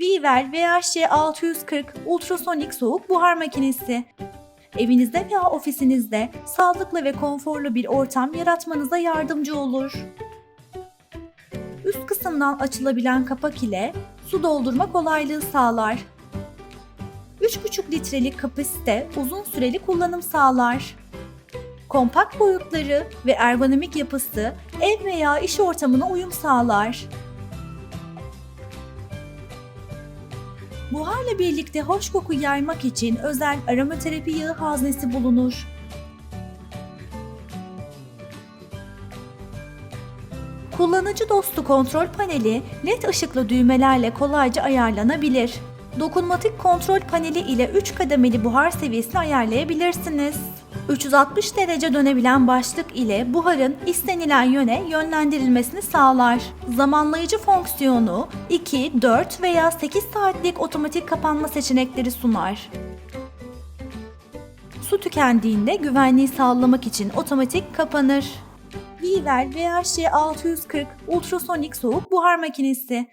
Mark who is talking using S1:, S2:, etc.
S1: Vivel VHC640 ultrasonik soğuk buhar makinesi. Evinizde veya ofisinizde sağlıklı ve konforlu bir ortam yaratmanıza yardımcı olur. Üst kısımdan açılabilen kapak ile su doldurma kolaylığı sağlar. 3,5 litrelik kapasite uzun süreli kullanım sağlar. Kompakt boyutları ve ergonomik yapısı ev veya iş ortamına uyum sağlar. Buharla birlikte hoş koku yaymak için özel aromaterapi yağı haznesi bulunur. Kullanıcı dostu kontrol paneli led ışıklı düğmelerle kolayca ayarlanabilir. Dokunmatik kontrol paneli ile 3 kademeli buhar seviyesini ayarlayabilirsiniz. 360 derece dönebilen başlık ile buharın istenilen yöne yönlendirilmesini sağlar. Zamanlayıcı fonksiyonu 2, 4 veya 8 saatlik otomatik kapanma seçenekleri sunar. Su tükendiğinde güvenliği sağlamak için otomatik kapanır. Vivel VHC640 ultrasonik soğuk buhar makinesi